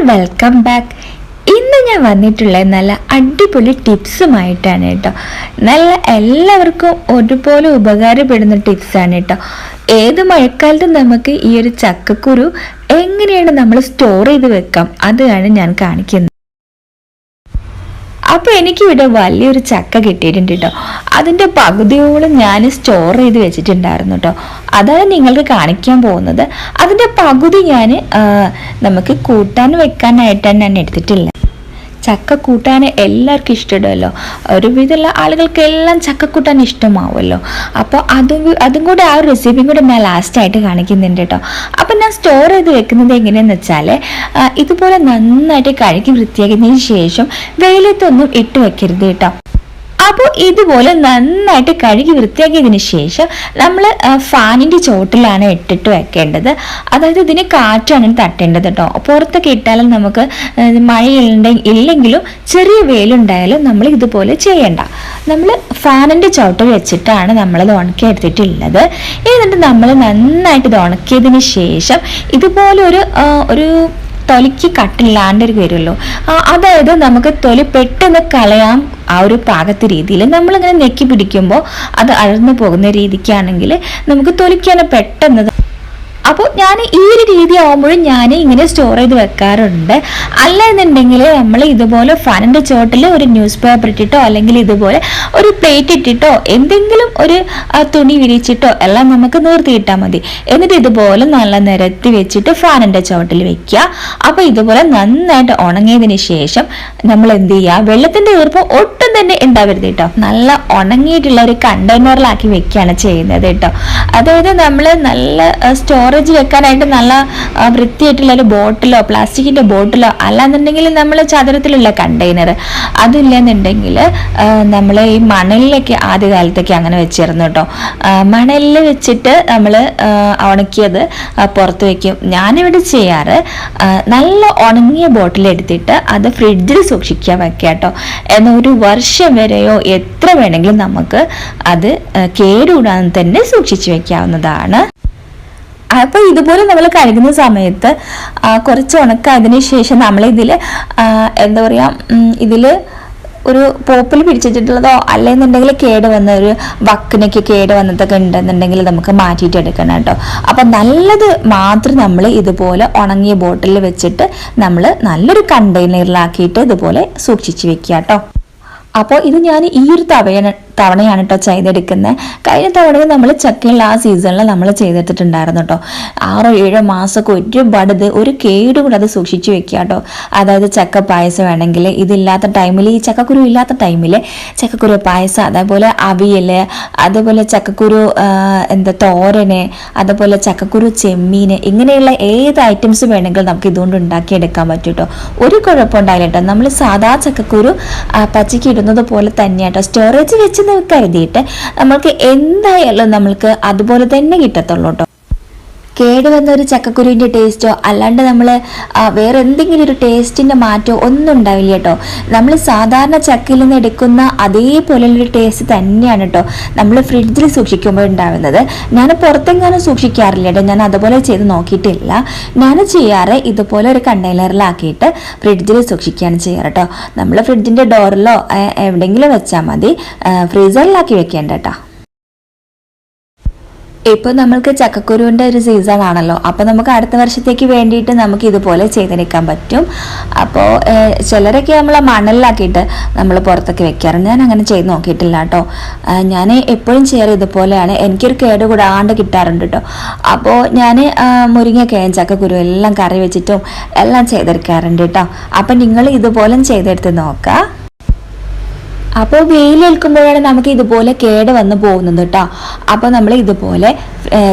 Welcome back ഇന്ന് ഞാൻ വന്നിട്ടുള്ള നല്ല അടിപൊളി ടിപ്സുമായിട്ടാണ് കേട്ടോ. നല്ല എല്ലാവർക്കും ഒരുപോലെ ഉപകാരപ്പെടുന്ന ടിപ്സാണ് കേട്ടോ. ഏത് മഴക്കാലത്തും നമുക്ക് ഈ ഒരു ചക്കക്കുരു എങ്ങനെയാണ് നമ്മൾ സ്റ്റോർ ചെയ്ത് വെക്കാം? അതാണ് ഞാൻ കാണിക്കുന്നത്. അപ്പോൾ എനിക്കിവിടെ വലിയൊരു ചക്ക കിട്ടിയിട്ടുണ്ട് കേട്ടോ അതിന്റെ പകുതിയോളം ഞാൻ സ്റ്റോർ ചെയ്ത് വെച്ചിട്ടുണ്ടായിരുന്നു കേട്ടോ അതാണ് നിങ്ങൾക്ക് കാണിക്കാൻ പോകുന്നത്. അതിന്റെ പകുതി ഞാൻ നമുക്ക് കൂട്ടാൻ വെക്കാനായിട്ടാണ് ഞാൻ എടുത്തിട്ടില്ല ചക്ക കൂട്ടാൻ എല്ലാവർക്കും ഇഷ്ടമല്ലോ. ഒരുവിധമുള്ള ആളുകൾക്കെല്ലാം ചക്ക കൂട്ടാൻ ഇഷ്ടമാവുമല്ലോ. അപ്പോൾ അതും അതും കൂടെ ആ റെസിപ്പിയും കൂടെ ഞാൻ ലാസ്റ്റായിട്ട് കാണിക്കുന്നുണ്ട് കേട്ടോ ഞാൻ സ്റ്റോർ ചെയ്ത് വെക്കുന്നത് എങ്ങനെയാണെന്ന് വെച്ചാൽ ഇതുപോലെ നന്നായിട്ട് കഴുകി വൃത്തിയാക്കിയതിന് ശേഷം വെയിലത്തൊന്നും ഇട്ട് വെക്കരുത് കേട്ടോ. അപ്പോൾ ഇതുപോലെ നന്നായിട്ട് കഴുകി വൃത്തിയാക്കിയതിന് ശേഷം നമ്മൾ ഫാനിന്റെ ചോട്ടിലാണ് ഇട്ടിട്ട് വെക്കേണ്ടത്. അതായത് ഇതിന് കാറ്റാണ് തട്ടേണ്ടത് കേട്ടോ പുറത്തൊക്കെ ഇട്ടാലും നമുക്ക് മഴ ഇല്ലെങ്കിലും ചെറിയ വെയിലുണ്ടായാലും നമ്മൾ ഇതുപോലെ ചെയ്യണ്ട. നമ്മൾ ഫാനിന്റെ ചോട്ടിൽ വെച്ചിട്ടാണ് നമ്മൾ ഉണക്കി എടുത്തിട്ടുള്ളത് എന്നിട്ട് നമ്മൾ നന്നായിട്ട് ഇത് ഉണക്കിയതിന് ശേഷം ഇതുപോലെ ഒരു ഒരു തൊലിക്ക് കട്ടില്ലാണ്ട് വരുമല്ലോ. അതായത് നമുക്ക് തൊലി പെട്ടെന്ന് കളയാം ആ ഒരു പാകത്തെ രീതിയിൽ. നമ്മളിങ്ങനെ നെക്കി പിടിക്കുമ്പോൾ അത് അഴന്നു പോകുന്ന രീതിക്കാണെങ്കിൽ നമുക്ക് തൊലിക്കാനെ പെട്ടെന്ന് അപ്പോൾ ഞാൻ ഈ ഒരു രീതി ആകുമ്പോഴും ഞാൻ ഇങ്ങനെ സ്റ്റോർ ചെയ്ത് വെക്കാറുണ്ട്. അല്ല എന്നുണ്ടെങ്കിൽ നമ്മൾ ഇതുപോലെ ഫാനിന്റെ ചോട്ടിൽ ഒരു ന്യൂസ് പേപ്പർ ഇട്ടിട്ടോ അല്ലെങ്കിൽ ഇതുപോലെ ഒരു പ്ലേറ്റ് ഇട്ടിട്ടോ എന്തെങ്കിലും ഒരു തുണി വിരിച്ചിട്ടോ എല്ലാം നമുക്ക് നിർത്തിയിട്ടാൽ മതി. എന്നിട്ട് ഇതുപോലെ നല്ല നിരത്തി വെച്ചിട്ട് ഫാനിന്റെ ചോട്ടിൽ വെക്കുക. അപ്പോൾ ഇതുപോലെ നന്നായിട്ട് ഉണങ്ങിയതിന് ശേഷം നമ്മൾ എന്ത് ചെയ്യുക വെള്ളത്തിന്റെ ഈർപ്പം ഒട്ടും തന്നെ ഉണ്ടാവരുത് കേട്ടോ. നല്ല ഉണങ്ങിയിട്ടുള്ള ഒരു കണ്ടെയ്നറിലാക്കി വെക്കുകയാണ് ചെയ്യുന്നത് കേട്ടോ. അതായത് നമ്മൾ നല്ല സ്റ്റോറേജ് വെക്കാനായിട്ട് നല്ല വൃത്തിയായിട്ടുള്ള ഒരു ബോട്ടിലോ പ്ലാസ്റ്റിക്കിന്റെ ബോട്ടിലോ അല്ലാന്നുണ്ടെങ്കിൽ നമ്മൾ ചതുരത്തിലുള്ള കണ്ടെയ്നർ അതില്ലെന്നുണ്ടെങ്കിൽ നമ്മൾ ഈ മണലിലൊക്കെ ആദ്യകാലത്തൊക്കെ അങ്ങനെ വെച്ചിരുന്നു കേട്ടോ. മണലിൽ വെച്ചിട്ട് നമ്മൾ ഉണക്കിയത് പുറത്ത് വയ്ക്കും ഞാനിവിടെ ചെയ്യാറ് നല്ല ഉണങ്ങിയ ബോട്ടിൽ എടുത്തിട്ട് അത് ഫ്രിഡ്ജിൽ സൂക്ഷിക്കാൻ വെക്കുക കേട്ടോ. എന്നൊരു വർഷം വരെയോ എത്ര വേണമെങ്കിലും നമുക്ക് അത് കേടുകൂടാതെ തന്നെ സൂക്ഷിച്ചു വെക്കാവുന്നതാണ്. അപ്പോൾ ഇതുപോലെ നമ്മൾ കഴുകുന്ന സമയത്ത് കുറച്ച് ഉണക്കായതിനു ശേഷം നമ്മൾ ഇതിൽ എന്താ പറയുക ഇതിൽ ഒരു പോപ്പിൽ പിടിച്ചിട്ടുള്ളതോ അല്ലെന്നുണ്ടെങ്കിൽ കേട് വന്ന ഒരു വക്കിനൊക്കെ കേട് വന്നതൊക്കെ ഉണ്ടെന്നുണ്ടെങ്കിൽ നമുക്ക് മാറ്റിയിട്ട് എടുക്കണം കേട്ടോ. അപ്പം നല്ലത് മാത്രം നമ്മൾ ഇതുപോലെ ഉണങ്ങിയ ബോട്ടിൽ വെച്ചിട്ട് നമ്മൾ നല്ലൊരു കണ്ടെയ്നറിലാക്കിയിട്ട് ഇതുപോലെ സൂക്ഷിച്ച് വെക്കുക കേട്ടോ. അപ്പോൾ ഇത് ഞാൻ ഈ ഒരു തവണ തവണയാണ് കേട്ടോ ചെയ്തെടുക്കുന്നത് കഴിഞ്ഞ തവണ നമ്മൾ ചക്കയുള്ള ആ സീസണിൽ നമ്മൾ ചെയ്തെടുത്തിട്ടുണ്ടായിരുന്നു കേട്ടോ ആറോ ഏഴോ മാസമൊക്കെ ഒരുപാട് ഇത് ഒരു കേട് കൂടെ അത് സൂക്ഷിച്ചു വെക്കുക കേട്ടോ അതായത് ചക്ക പായസം വേണമെങ്കിൽ ഇതില്ലാത്ത ടൈമിൽ ഈ ചക്കക്കുരു ഇല്ലാത്ത ടൈമിൽ ചക്കക്കുരു പായസം അതേപോലെ അവിയൽ അതേപോലെ ചക്കക്കുരു എന്താ തോരന് അതേപോലെ ചക്കക്കുരു ചെമ്മീൻ ഇങ്ങനെയുള്ള ഏത് ഐറ്റംസ് വേണമെങ്കിലും നമുക്ക് ഇതുകൊണ്ട് ഉണ്ടാക്കിയെടുക്കാൻ പറ്റും കേട്ടോ ഒരു കുഴപ്പമുണ്ടായില്ല കേട്ടോ നമ്മൾ സാധാ ചക്കക്കുരു പച്ചയ്ക്ക് ഇടുന്നത് പോലെ തന്നെയാട്ടോ സ്റ്റോറേജ് വെച്ച് എന്ന് കരുതിയിട്ട് നമ്മൾക്ക് എന്തായാലും നമ്മൾക്ക് അതുപോലെ തന്നെ കിട്ടത്തുള്ളൂ കേട്ടോ. കേടുവന്ന ഒരു ചക്കക്കുരുവിന്റെ ടേസ്റ്റോ അല്ലാണ്ട് നമ്മൾ വേറെ എന്തെങ്കിലും ഒരു ടേസ്റ്റിന്റെ മാറ്റോ ഒന്നും ഉണ്ടാവില്ല കേട്ടോ. നമ്മൾ സാധാരണ ചക്കയിൽ നിന്ന് എടുക്കുന്ന അതേപോലെയുള്ളൊരു ടേസ്റ്റ് തന്നെയാണ് കേട്ടോ നമ്മൾ ഫ്രിഡ്ജിൽ സൂക്ഷിക്കുമ്പോൾ ഉണ്ടാവുന്നത്. ഞാൻ പുറത്തെങ്ങാനും സൂക്ഷിക്കാറില്ല കേട്ടോ. ഞാൻ അതുപോലെ ചെയ്ത് നോക്കിയിട്ടില്ല. ഞാൻ ചെയ്യാറ് ഇതുപോലെ ഒരു കണ്ടെയ്നറിലാക്കിയിട്ട് ഫ്രിഡ്ജിൽ സൂക്ഷിക്കുകയാണ് ചെയ്യാറ് കേട്ടോ. നമ്മൾ ഫ്രിഡ്ജിന്റെ ഡോറിലോ എവിടെയെങ്കിലും വെച്ചാൽ മതി. ഫ്രീസറിലാക്കി വെക്കേണ്ട കേട്ടോ. ഇപ്പോൾ നമ്മൾക്ക് ചക്കക്കുരുവിന്റെ ഒരു സീസൺ ആണല്ലോ. അപ്പോൾ നമുക്ക് അടുത്ത വർഷത്തേക്ക് വേണ്ടിയിട്ട് നമുക്ക് ഇതുപോലെ ചെയ്തെടുക്കാൻ പറ്റും. അപ്പോൾ ചിലരൊക്കെ നമ്മൾ മണലിലാക്കിയിട്ട് നമ്മൾ പുറത്തൊക്കെ വെക്കാറുണ്ട് ഞാൻ അങ്ങനെ ചെയ്ത് നോക്കിയിട്ടില്ല കേട്ടോ. ഞാൻ എപ്പോഴും ചെയ്യാറ് ഇതുപോലെയാണ്. എനിക്കൊരു കേട് കൂടാണ്ട് കിട്ടാറുണ്ട് കേട്ടോ. അപ്പോൾ ഞാൻ മുരിങ്ങക്കയും ചക്കക്കുരു എല്ലാം കറി വെച്ചിട്ടും എല്ലാം ചെയ്തെടുക്കാറുണ്ട് കേട്ടോ. അപ്പം നിങ്ങൾ ഇതുപോലെ ചെയ്തെടുത്ത് നോക്കാം. അപ്പോൾ വെയിലേൽക്കുമ്പോഴാണ് നമുക്ക് ഇതുപോലെ കേട് വന്ന് പോകുന്നത് കേട്ടോ. അപ്പോൾ നമ്മൾ ഇതുപോലെ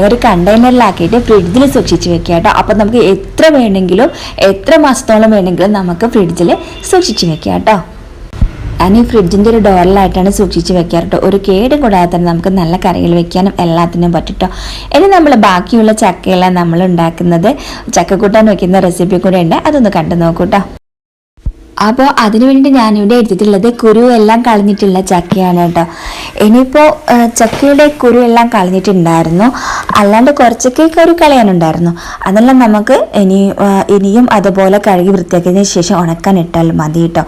ഒരു കണ്ടെയ്നറിലാക്കിയിട്ട് ഫ്രിഡ്ജിൽ സൂക്ഷിച്ച് വെക്കുക കേട്ടോ. അപ്പോൾ നമുക്ക് എത്ര വേണമെങ്കിലും എത്ര മാസത്തോളം വേണമെങ്കിലും നമുക്ക് ഫ്രിഡ്ജിൽ സൂക്ഷിച്ച് വെക്കുക കേട്ടോ. ഞാൻ ഈ ഫ്രിഡ്ജിന്റെ ഒരു ഡോറിലായിട്ടാണ് സൂക്ഷിച്ച് വെക്കാറ് കേട്ടോ. ഒരു കേടും കൂടാതെ തന്നെ നമുക്ക് നല്ല കറികൾ വെക്കാനും എല്ലാത്തിനും പറ്റിട്ടോ ഇനി നമ്മൾ ബാക്കിയുള്ള ചക്കയെല്ലാം നമ്മൾ ഉണ്ടാക്കുന്നത് ചക്കക്കൂട്ടാൻ വെക്കുന്ന റെസിപ്പി കൂടെ ഉണ്ട്. അതൊന്ന് കണ്ടു നോക്കൂട്ടോ അപ്പോൾ അതിനു വേണ്ടി ഞാനിവിടെ എടുത്തിട്ടുള്ളത് കുരു എല്ലാം കളഞ്ഞിട്ടുള്ള ചക്കയാണ് കേട്ടോ. ഇനിയിപ്പോൾ ചക്കയുടെ കുരു എല്ലാം കളഞ്ഞിട്ടുണ്ടായിരുന്നു. അല്ലാണ്ട് കുറച്ചൊക്കെ കുരു കളയാനുണ്ടായിരുന്നു. അതെല്ലാം നമുക്ക് ഇനി ഇനിയും അതുപോലെ കഴുകി വൃത്തിയാക്കിയതിന് ശേഷം ഉണക്കാൻ ഇട്ടാൽ മതി കേട്ടോ.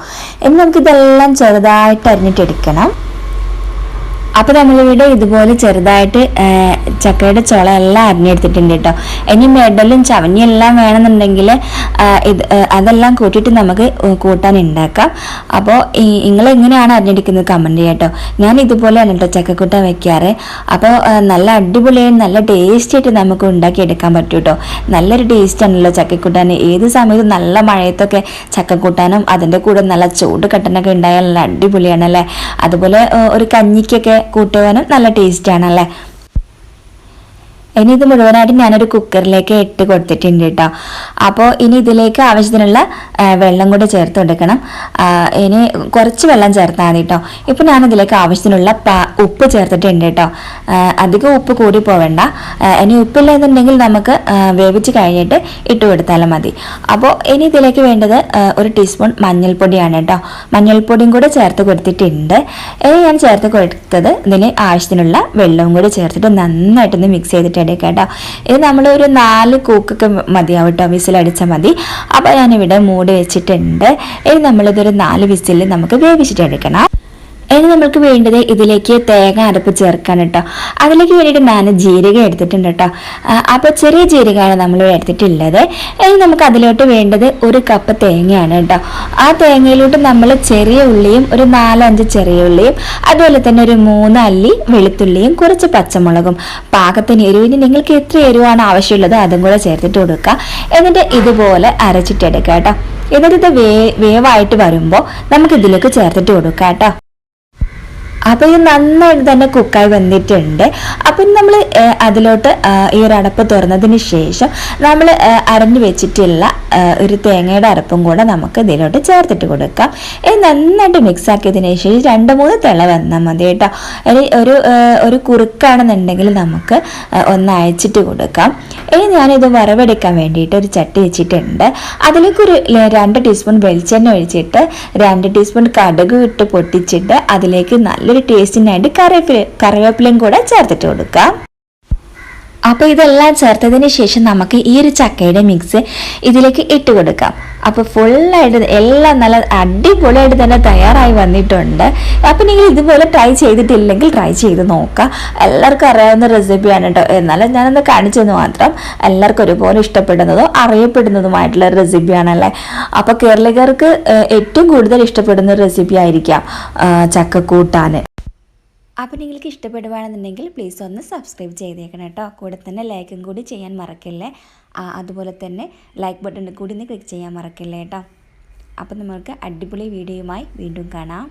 ഇനി നമുക്കിതെല്ലാം ചെറുതായിട്ട് അരിഞ്ഞിട്ടെടുക്കണം അപ്പോൾ നമ്മളിവിടെ ഇതുപോലെ ചെറുതായിട്ട് ചക്കയുടെ ചുളയെല്ലാം അരിഞ്ഞെടുത്തിട്ടുണ്ട് കേട്ടോ ഇനി മെഡലും ചവഞ്ഞും എല്ലാം വേണമെന്നുണ്ടെങ്കിൽ ഇത് അതെല്ലാം കൂട്ടിയിട്ട് നമുക്ക് കൂട്ടാൻ ഉണ്ടാക്കാം. അപ്പോൾ നിങ്ങൾ എങ്ങനെയാണ് അരിഞ്ഞെടുക്കുന്നത് കമന്റ് ചെയ്യാം കേട്ടോ ഞാൻ ഇതുപോലെയാണ് കേട്ടോ ചക്കക്കൂട്ടാൻ വെക്കാറ്. അപ്പോൾ നല്ല അടിപൊളിയായി നല്ല ടേസ്റ്റി ആയിട്ട് നമുക്ക് ഉണ്ടാക്കിയെടുക്കാൻ പറ്റും കേട്ടോ നല്ലൊരു ടേസ്റ്റ് ആണല്ലോ ചക്കക്കൂട്ടാൻ. ഏത് സമയത്തും നല്ല മഴയത്തൊക്കെ ചക്കക്കൂട്ടാനും അതിന്റെ കൂടെ നല്ല ചൂട് കട്ടനൊക്കെ ഉണ്ടായാൽ നല്ല അടിപൊളിയാണല്ലേ? അതുപോലെ ഒരു കഞ്ഞിക്കൊക്കെ കൂട്ടുവാനും നല്ല ടേസ്റ്റാണല്ലേ ഇനി ഇത് മുഴുവനായിട്ട് ഞാനൊരു കുക്കറിലേക്ക് ഇട്ട് കൊടുത്തിട്ടുണ്ട് കേട്ടോ അപ്പോൾ ഇനി ഇതിലേക്ക് ആവശ്യത്തിനുള്ള വെള്ളം കൂടെ ചേർത്ത് കൊടുക്കണം. ഇനി കുറച്ച് വെള്ളം ചേർത്താൽ മതി കേട്ടോ ഇപ്പോൾ ഞാൻ ഇതിലേക്ക് ആവശ്യത്തിനുള്ള ഉപ്പ് ചേർത്തിട്ടുണ്ട് കേട്ടോ അധികം ഉപ്പ് കൂടി പോവേണ്ട. ഇനി ഉപ്പില്ല എന്നുണ്ടെങ്കിൽ നമുക്ക് വേവിച്ച് കഴിഞ്ഞിട്ട് ഇട്ട് കൊടുത്താലും മതി. അപ്പോൾ ഇനി ഇതിലേക്ക് വേണ്ടത് ഒരു ടീസ്പൂൺ മഞ്ഞൾപ്പൊടിയാണ് കേട്ടോ മഞ്ഞൾപ്പൊടിയും കൂടെ ചേർത്ത് കൊടുത്തിട്ടുണ്ട്. ഇനി ഞാൻ ചേർത്ത് കൊടുത്തത് ഇതിന് ആവശ്യത്തിനുള്ള വെള്ളവും കൂടി ചേർത്തിട്ട് നന്നായിട്ടൊന്ന് മിക്സ് ചെയ്തിട്ട് എടുക്കാം കേട്ടോ. ഇത് നമ്മൾ ഒരു നാല് കൂക്കൊക്കെ മതിയാവും കേട്ടോ വിസിലടിച്ചാൽ മതി. അപ്പോൾ ഞാനിവിടെ മൂടി വെച്ചിട്ടുണ്ട്. ഇനി നമ്മളിതൊരു നാല് വിസിൽ നമുക്ക് വേവിച്ചിട്ട് എടുക്കണം. ഇനി നമുക്ക് വേണ്ടത് ഇതിലേക്ക് തേങ്ങ അരപ്പ് ചേർക്കാൻ കേട്ടോ അതിലേക്ക് വേണ്ടിയിട്ട് ഞാൻ ജീരക എടുത്തിട്ടുണ്ട് കേട്ടോ അപ്പോൾ ചെറിയ ജീരകമാണ് നമ്മൾ എടുത്തിട്ടുള്ളത്. ഇനി നമുക്ക് അതിലോട്ട് വേണ്ടത് ഒരു കപ്പ് തേങ്ങയാണ് കേട്ടോ ആ തേങ്ങയിലോട്ട് നമ്മൾ ചെറിയ ഉള്ളിയും ഒരു നാലഞ്ച് ചെറിയ ഉള്ളിയും അതുപോലെ തന്നെ ഒരു മൂന്ന് അല്ലി വെളുത്തുള്ളിയും കുറച്ച് പച്ചമുളകും പാകത്തിന് എരിവിന് നിങ്ങൾക്ക് എത്ര എരിവാണ് ആവശ്യമുള്ളത് അതും കൂടെ ചേർത്തിട്ട് കൊടുക്കുക എന്നിട്ട് ഇതുപോലെ അരച്ചിട്ടെടുക്കുക കേട്ടോ എന്നിട്ട് ഇത് വേ വേവായിട്ട് വരുമ്പോൾ നമുക്ക് ഇതിലേക്ക് ചേർത്തിട്ട് കൊടുക്കാം കേട്ടോ അപ്പോൾ ഇത് നന്നായിട്ട് തന്നെ കുക്കായി വന്നിട്ടുണ്ട്. അപ്പം നമ്മൾ അതിലോട്ട് ഈ ഒരു അടപ്പ് തുറന്നതിന് ശേഷം നമ്മൾ അരഞ്ഞു വെച്ചിട്ടുള്ള ഒരു തേങ്ങയുടെ അരപ്പും കൂടെ നമുക്ക് ഇതിലോട്ട് ചേർത്തിട്ട് കൊടുക്കാം. ഇത് നന്നായിട്ട് മിക്സ് ആക്കിയതിന് ശേഷം രണ്ട് മൂന്ന് തിള വന്നാൽ മതി കേട്ടോ. ഒരു ഒരു കുറുക്കാണെന്നുണ്ടെങ്കിൽ നമുക്ക് ഒന്ന് അയച്ചിട്ട് കൊടുക്കാം. ഇനി ഞാനിത് വറവെടുക്കാൻ വേണ്ടിയിട്ട് ഒരു ചട്ടി വെച്ചിട്ടുണ്ട്. അതിലേക്ക് ഒരു രണ്ട് ടീസ്പൂൺ വെളിച്ചെണ്ണ ഒഴിച്ചിട്ട് രണ്ട് ടീസ്പൂൺ കടുക് ഇട്ട് പൊട്ടിച്ചിട്ട് അതിലേക്ക് നല്ലൊരു ടേസ്റ്റിനായിട്ട് കറിവേപ്പില കറിവേപ്പിലയും കൂടെ ചേർത്തിട്ട് കൊടുക്കാം. അപ്പോൾ ഇതെല്ലാം ചേർത്തതിന് ശേഷം നമുക്ക് ഈ ഒരു ചക്കയുടെ മിക്സ് ഇതിലേക്ക് ഇട്ട് കൊടുക്കാം. അപ്പോൾ ഫുള്ളായിട്ട് എല്ലാം നല്ല അടിപൊളിയായിട്ട് തന്നെ തയ്യാറായി വന്നിട്ടുണ്ട്. അപ്പോൾ നിങ്ങൾ ഇതുപോലെ ട്രൈ ചെയ്തിട്ടില്ലെങ്കിൽ ട്രൈ ചെയ്ത് നോക്കാം. എല്ലാവർക്കും അറിയാവുന്ന റെസിപ്പിയാണ് കേട്ടോ എന്നാലും ഞാനൊന്ന് കാണിച്ചെന്ന് മാത്രം എല്ലാവർക്കും ഒരുപോലെ ഇഷ്ടപ്പെടുന്നതോ അറിയപ്പെടുന്നതുമായിട്ടുള്ള റെസിപ്പിയാണല്ലേ അപ്പോൾ കേരളീയർക്ക് ഏഹ്, ഏറ്റവും കൂടുതൽ ഇഷ്ടപ്പെടുന്ന റെസിപ്പി ആയിരിക്കാം ചക്ക ചക്കക്കൂട്ടാൻ അപ്പോൾ നിങ്ങൾക്ക് ഇഷ്ടപ്പെടുവാണെന്നുണ്ടെങ്കിൽ പ്ലീസ് ഒന്ന് സബ്സ്ക്രൈബ് ചെയ്തേക്കണം കേട്ടോ. കൂടെ തന്നെ ലൈക്കും കൂടി ചെയ്യാൻ മറക്കല്ലേ? അതുപോലെ തന്നെ ലൈക്ക് ബട്ടണിൽ കൂടി ഒന്ന് ക്ലിക്ക് ചെയ്യാൻ മറക്കല്ലേ കേട്ടോ? അപ്പോൾ നമ്മൾക്ക് അടിപൊളി വീഡിയോയുമായി വീണ്ടും കാണാം.